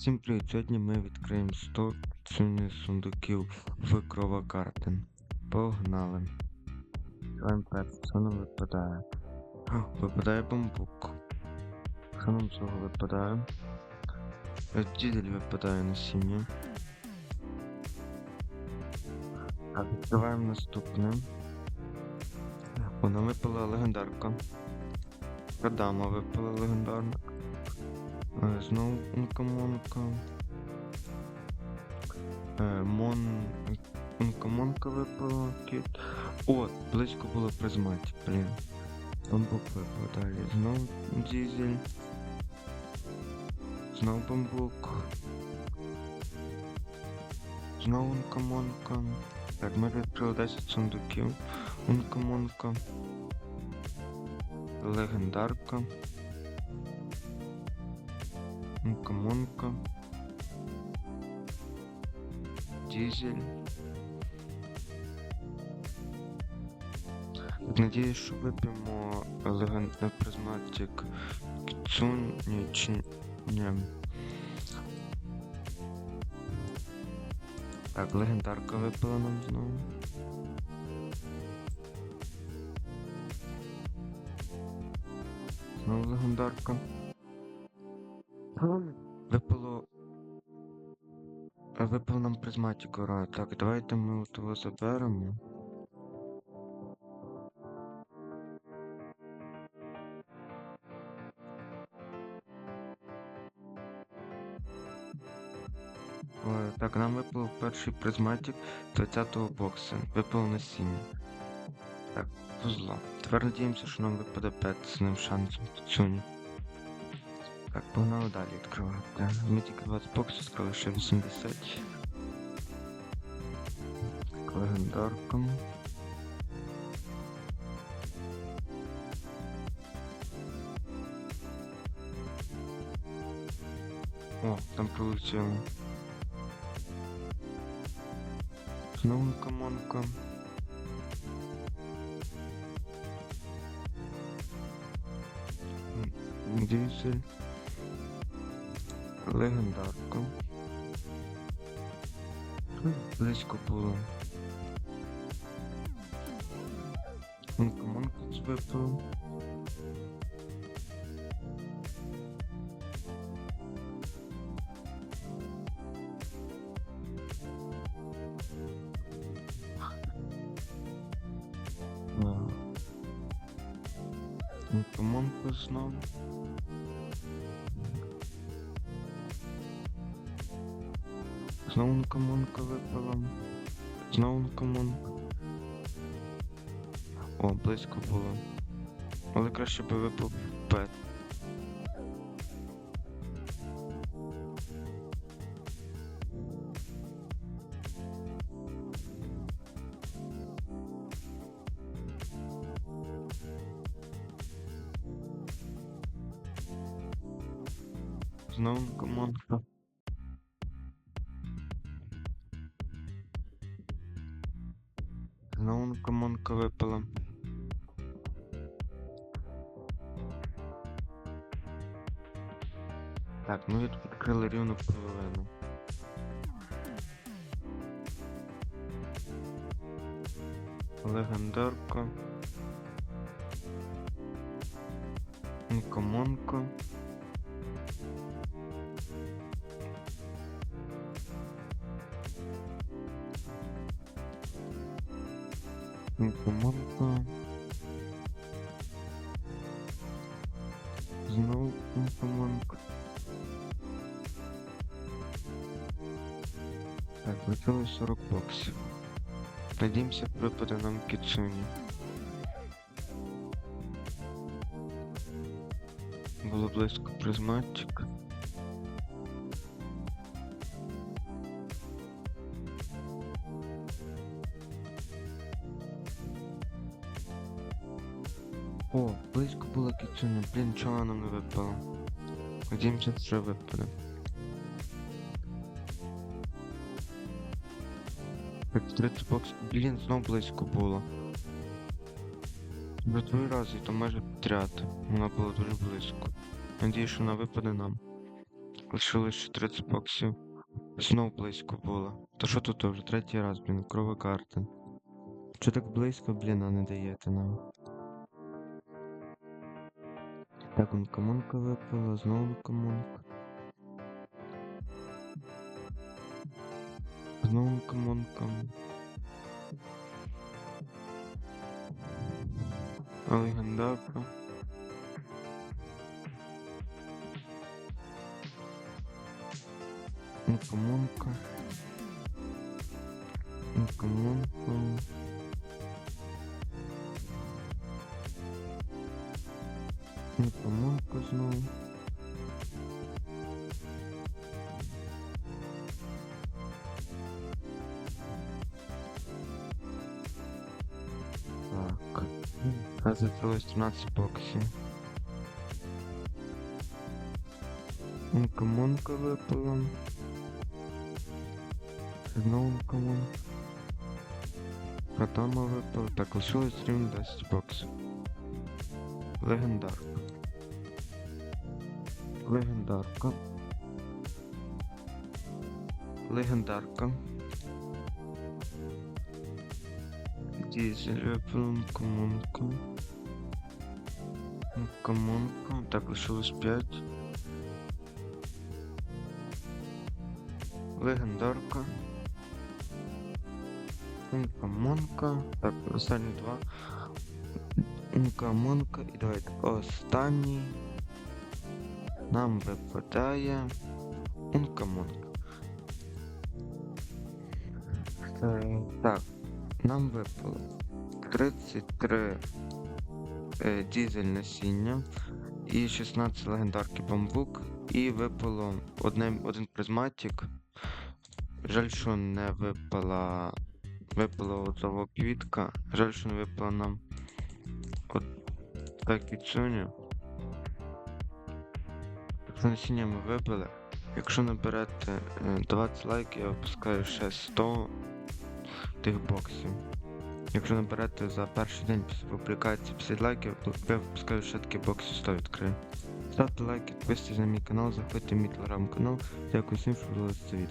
Всім привіт! Сьогодні ми відкриємо 100 цінних сундуків в Кровокартен. Погнали. Перше, що нам випадає. Випадає бамбук. Що нам цього випадає? Е, Дізель випадає на сім'ї. Так, відкриваємо наступне. Вона випала легендарка. Кадама випала легендарна. Знову Ункамонка. Е, Мон... Ункамонка випала. Кіт. О, близько було призматі, блін. Бамбук випав далі. Знову дізель. Знову бамбук. Знову ункамонка. Так, ми відкрили 10 сундуків. Ункамонка. Легендарка. Монка. Дизель. Надіюсь, що вип'ємо легендний призматик Кцуні чи ні. Так, легендарка випала нам знову. Знову легендарка. Випало. А, Випав нам призматику ра. Так, давайте ми того заберемо. Так, нам випав перший призматик 20-го боксу. Випало насіння. Так, вузло. Тепер надіємося, що нам випаде 5 з ним шансом Цуні. Так, погнали далі відкривати. Ми тільки 20 боксів сказали, ще 80. Так, легендарка. О, там прилетіло. Знову комонка. М, М, Близько було. Комонку випав. Комонку знову. Знову комонка випала. Знову комонка. О, близько було. Але краще би випав пет. Знову комонка. Знову комонка випала. Так, ми від- відкрили рівно половину. Легендарка. Комонка. Комонка. Знову комонка. Так, випили 40 боксів. Надіємося, випаде нам кіцуні. Було близько призматик. О, близько було кіцуні. Блін, чого нам не випало? Надіємося, що випаде. Так, 30 боксів. Блін, знов близько було. Вже другий раз і то майже підряд. Вона була дуже близько. Надіюсь, що вона випаде нам. Лишилось ще 30 боксів. Знов близько було. То що тут вже третій раз, блін, крова карта. Що так близько, блін, а не даєте нам? Так, он комунка випала, знову комунка. Знову комунка. Легендарка. Ну, комунка. Ну, Ну, комунка знову. Так. А залишилось 13 боксів. Комунка випала. Знову. Атома випала. Так, лишилось рівно 10 боксів. Легендарка. Легендарка. Легендарка. Дізель випала, комунка. Комунка. Так, лишилось 5. Легендарка. Комунка. Так, останні два. Монка. І давайте останній. Нам випадає Ункамонка. Е, Так, нам випало 33 е, дізель насіння і 16 легендарки бамбук. І випало одне, один призматик. Жаль, що не випала. Випала того квітка. Жаль, що не випала нам от так кіцуня. За насіння ми вибили. Якщо наберете е, 20 лайків, я випускаю ще 100 тих боксів. Якщо наберете за перший день після публікації 50 лайків, я випускаю ще такі бокси 100 відкрию. Ставте лайки, підписуйтесь на мій канал, заходьте в мій телеграм-канал. Дякую всім, що дивилися це відео.